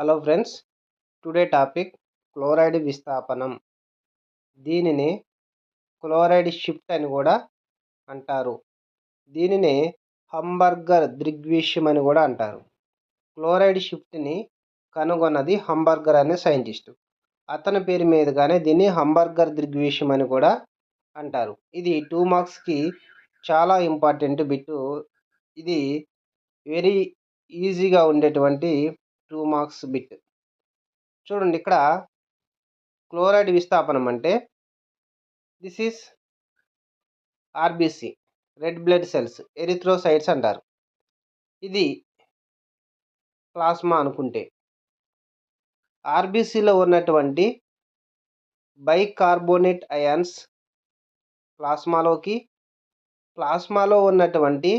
Hello friends today topic chloride విస్థాపనం. దీనిని chloride shift అని కూడా అంటారు. దీనిని హంబర్గర్ దృగ్విషయం అని కూడా అంటారు. క్లోరైడ్ షిఫ్ట్ని కనుగొన్నది హంబర్గర్ అనే సైంటిస్టు. అతని పేరు మీదుగానే దీన్ని హంబర్గర్ దృగ్విషయం అని కూడా అంటారు. ఇది టూ మార్క్స్కి చాలా ఇంపార్టెంట్ బిట్టు. ఇది వెరీ ఈజీగా ఉండేటువంటి టూ మార్క్స్ బిట్. చూడండి ఇక్కడ క్లోరైడ్ విస్థాపనం అంటే this is RBC red blood cells erythrocytes అంటారు. ఇది ప్లాస్మా అనుకుంటే. ఆర్బీసీలో ఉన్నటువంటి బైకార్బోనేట్ అయాన్స్ ప్లాస్మాలోకి ప్లాస్మాలో ఉన్నటువంటి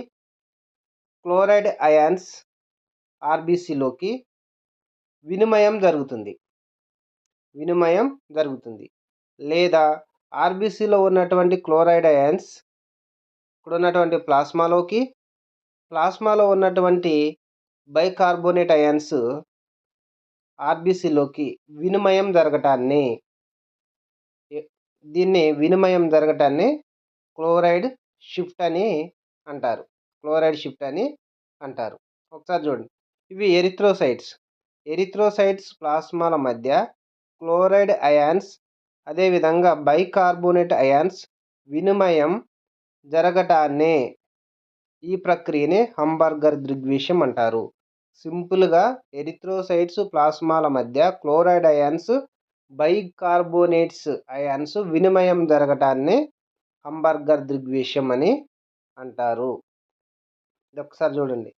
క్లోరైడ్ అయాన్స్ ఆర్బీసీలోకి వినిమయం జరుగుతుంది. వినిమయం జరుగుతుంది. లేదా ఆర్బీసీలో ఉన్నటువంటి క్లోరైడ్ అయాన్స్ ఇక్కడ ఉన్నటువంటి ప్లాస్మాలోకి ప్లాస్మాలో ఉన్నటువంటి బైకార్బోనేట్ అయాన్స్ ఆర్బీసీలోకి వినిమయం జరగటాన్ని దీన్ని వినిమయం జరగటాన్ని క్లోరైడ్ షిఫ్ట్ అని అంటారు. క్లోరైడ్ షిఫ్ట్ అని అంటారు. ఒకసారి చూడండి. ఇవి ఎరిథ్రోసైట్స్ ఎరిథ్రోసైట్స్ ప్లాస్మాల మధ్య క్లోరైడ్ అయాన్స్ అదేవిధంగా బైకార్బోనేట్ అయాన్స్ వినిమయం జరగటాన్నే ఈ ప్రక్రియనే హంబర్గర్ దృగ్విషయం అంటారు. సింపుల్గా ఎరిథ్రోసైట్స్ ప్లాస్మాల మధ్య క్లోరైడ్ అయాన్స్ బైకార్బోనేట్స్ అయాన్స్ వినిమయం జరగటాన్ని హంబర్గర్ దృగ్విషయం అని అంటారు. ఇది ఒకసారి చూడండి.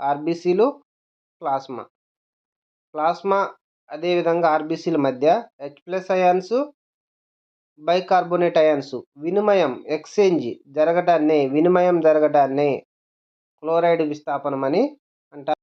ఆర్బీసీలు ప్లాస్మా ప్లాస్మా అదేవిధంగా ఆర్బీసీల మధ్య H plus ions bicarbonate ions వినిమయం exchange జరగటాన్ని వినిమయం జరగటాన్ని క్లోరైడ్ విస్థాపనం అని అంటారు.